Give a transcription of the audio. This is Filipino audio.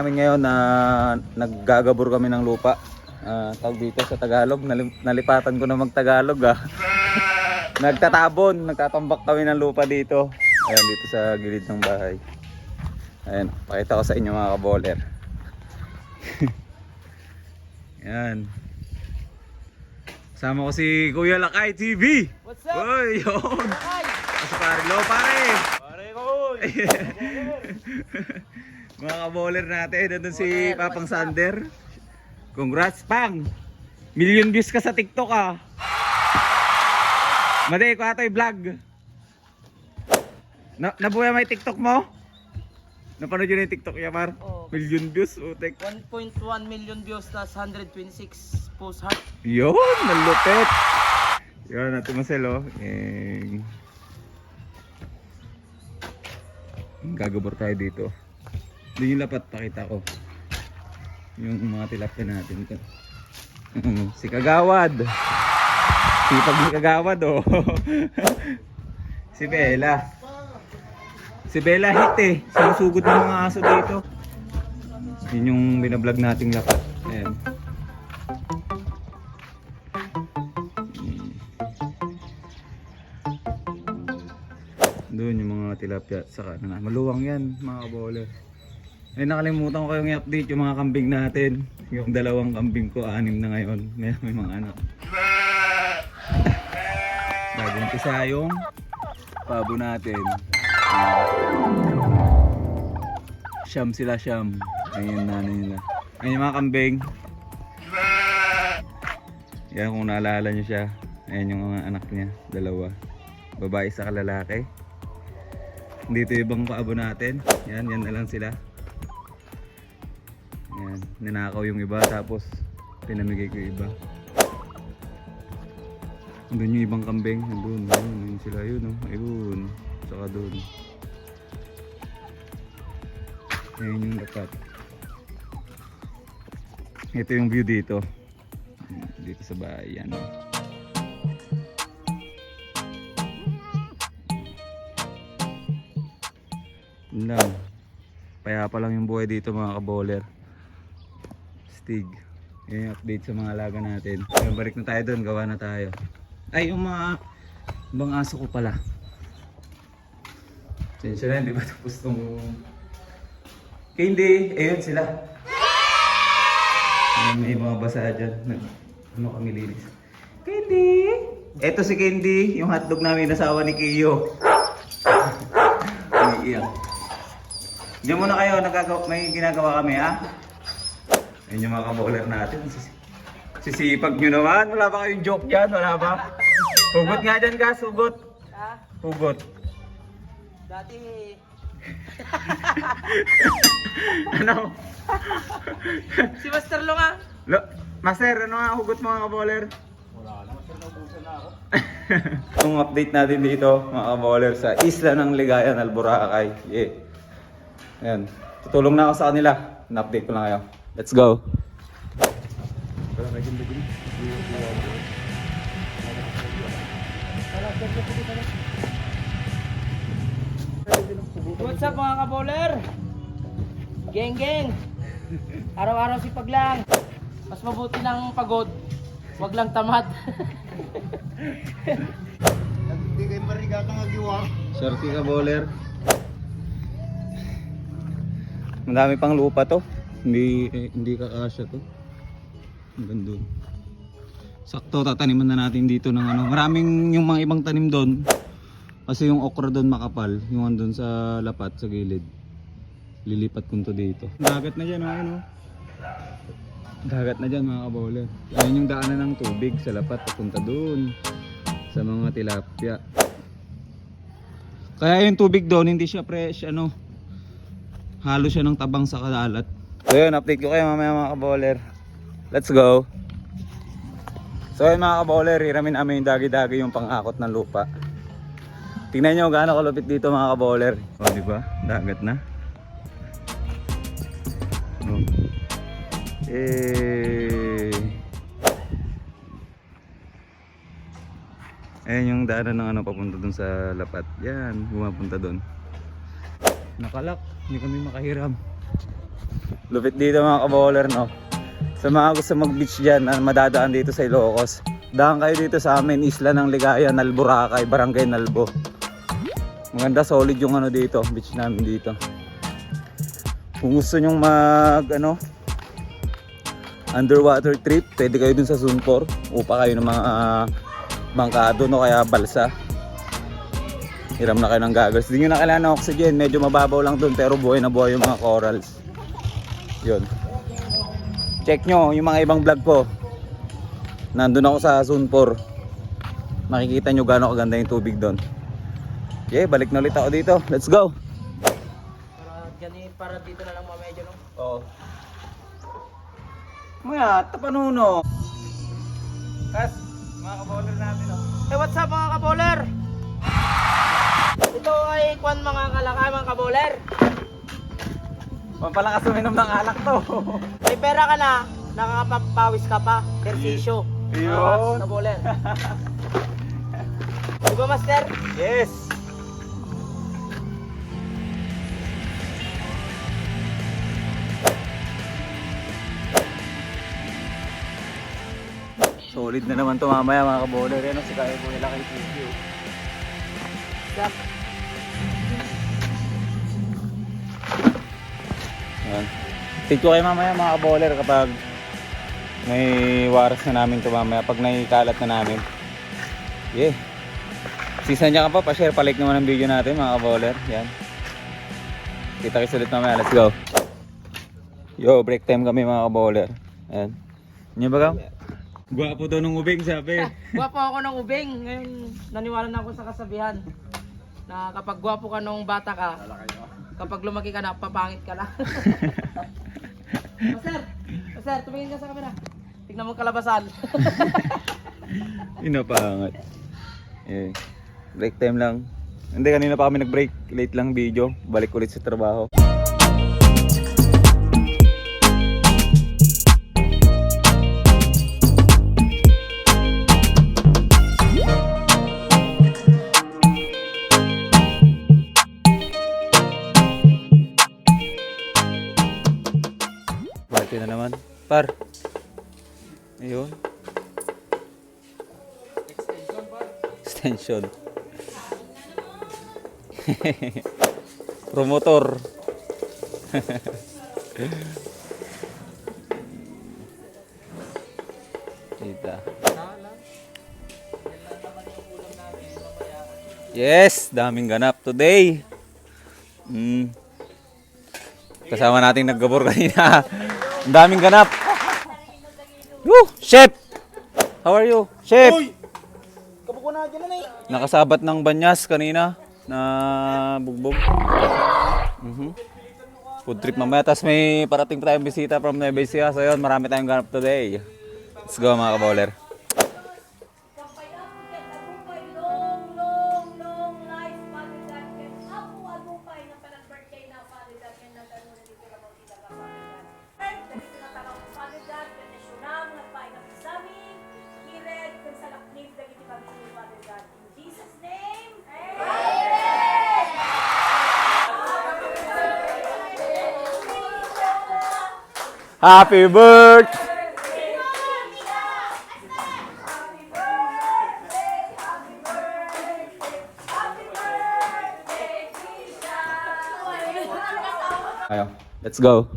Namin ngayon na naggagabor kami ng lupa. Ah, tawag dito sa Tagalog, nalipatan ko na mag-Tagalog ah. Nagtatabon, nagtatambak kami ng lupa dito. Ayan, dito sa gilid ng bahay. Ayan, pakita ko sa inyo mga kaboler. Ayan. Sama ko si Kuya Lakay TV. What's up? Uy, yun. Ay! Kasi pare, lo pare. Pare ko! Mga kaboler natin, nandun si Papang Sander. Congrats, Pang! Million views ka sa TikTok ah. Made, ko ato'y vlog. Na nabuhay may TikTok mo? Napanood yun yung TikTok niya, Mar? Oo. Million views, utek. 1.1 million views tas 126 post heart. Yun, nalupit. Yun, natin Marcel, oh. Eh, gagabor tayo dito. Doon yung lapat, pakita ko. Yung mga tilapia natin. Si Kagawad. Sipag ni Kagawad, oh. si Bella. Si Bella hit eh. Sinusugod ng mga aso dito. Yun yung binablog nating lapat. Ayan. Doon yung mga tilapia saka na maluwang yan mga kabole. Ay nakalimutan ko kayong i-update yung mga kambing natin. Yung dalawang kambing ko, anim na ngayon. May, may mga anak. Bagong isa yung pabo natin. Siyam sila siyam. Ayun nanay nila. Ayun yung mga kambing. Yan kung naalala nyo siya. Ayan yung mga anak niya. Dalawa. Babae sa lalaki. Dito ibang paabo natin. Yan, yan na lang sila. Ninakaw yung iba tapos pinamigay ko iba. Doon yung ibang kambing. Doon, doon, yun sila yun. Oh. Ayun. Saka doon. Ayun yung dapat. Ito yung view dito. Dito sa bahay. Yan. oh. Lang. Payapa lang yung buhay dito mga kaboler. Stig. Yan yung update sa mga alaga natin. Ayun, balik na tayo doon. Gawa na tayo. Ay, yung mga ibang aso ko pala. Sensya na, hindi ba tapos tong... Candy, ayun sila. Ayun, may mga basa dyan. Ano kami linis. Candy! Eto si Candy, yung hotdog namin nasawa ni Kiyo. Umiiyak. Diyan muna kayo, nagagawa, may ginagawa kami ha? Ayun yung mga kaboler natin. Sis- Sisipag nyo naman. Wala ba kayong joke dyan? Wala ba? Hugot nga dyan gas, hugot. Ha? Hugot. Dati... ano? Si Master Long ah! Lo, Master, ano nga hugot mga kaboler? Wala na, Master naubusan na ako. Itong update natin dito mga kaboler sa isla ng Ligayan, Alboracay. Yeah. Ayan. Tutulong na ako sa kanila. Na-update ko lang kayo. Let's go. What's up mga kaboler? Geng geng! Araw-araw si lang. Mas mabuti ng pagod. Wag lang tamad. Hindi kayo marigata nga giwa. Swerte ka, bowler. Madami pang lupa to. Hindi eh, hindi kakasya to. Hanggang doon. Sakto tataniman na natin dito ng ano. Maraming yung mga ibang tanim doon. Kasi yung okra doon makapal, yung andun sa lapat sa gilid. Lilipat ko to dito. Dagat na diyan, ano. Dagat na diyan mga kabowler. Yan yung daanan ng tubig sa lapat papunta doon sa mga tilapia. Kaya yung tubig doon, hindi siya fresh, ano, halo siya ng tabang sa kadalat. So yun, update ko kayo mamaya mga kaboler. Let's go. So yun mga kaboler, hiramin namin yung dagi-dagi yung pangakot ng lupa. Tingnan nyo gaano kalupit dito mga kaboler. O, oh, di ba? Dagat na. Oh. Eh. Ayan yung daanan ng ano papunta dun sa Lapat. Yan, bumapunta dun. Nakalak, hindi kami makahiram. Lupit dito mga kaboler, no? Sa mga gusto mag-beach dyan, na madadaan dito sa Ilocos. Daan kayo dito sa amin, Isla ng Ligaya, Nalboracay, Barangay Nalbo. Maganda, solid yung ano dito, beach namin dito. Kung gusto nyong mag, ano, underwater trip, pwede kayo dun sa Sunpor. Upa kayo ng mga ah, bangkado, no? Kaya balsa. Hiram na kayo ng goggles. Hindi nyo na kailangan ng oxygen. Medyo mababaw lang dun pero buhay na buhay yung mga corals. Yun. Check nyo yung mga ibang vlog ko. Nandun ako sa Sunpor. Makikita nyo gaano kaganda yung tubig doon. Okay, balik na ulit ako dito. Let's go! Para, gani, para dito na lang mamedyo, no? Oo. Maya, tapanuno. Kas, mga kaboler natin oh. Hey, what's up mga kaboler? Ito ay kwan mga kalakay mga kaboler. Pampalakas uminom ng alak to. May pera ka na, nakakapapawis ka pa. Tersisyo. Yun. Mga kaboler. Di ba master? yes! Solid na naman to mamaya mga kaboler. Yan o, si Kaya Kuya Lakay TV. Oh. Stop. Yan. Take kayo mamaya mga kaboler kapag may waras na namin to mamaya. Pag naikalat na namin. Yeah. Season niya ka pa, pa-share, pa-like naman ang video natin mga kaboler. Yan. Kita kayo ulit mamaya. Let's go. Yo, break time kami mga kaboler. Yan. Niyo ba ka? Gwapo daw ng ubing sabi. Gwapo ako ng ubing. Ngayon, naniwala na ako sa kasabihan na kapag gwapo ka nung bata ka, kapag lumaki ka na, papangit ka na. Master, Master, tumingin ka sa camera. Tignan mo kalabasan. Inapangat. Eh, break time lang. Hindi, kanina pa kami nag-break. Late lang video. Balik ulit sa trabaho. Bati na naman. Par. Ayun. Extension. Promotor. Kita. Yes, daming ganap today. Mm. Kasama nating naggabor kanina. Ang daming ganap. Woo! Chef! How are you? Chef! Kabuko na dyan na eh. Nakasabat ng banyas kanina na bugbog. Mhm. Food trip mamaya. Tapos may parating pa tayong bisita from Nueva Ecija. So yun, marami tayong ganap today. Let's go mga kaboler. Happy birthday! Let's go.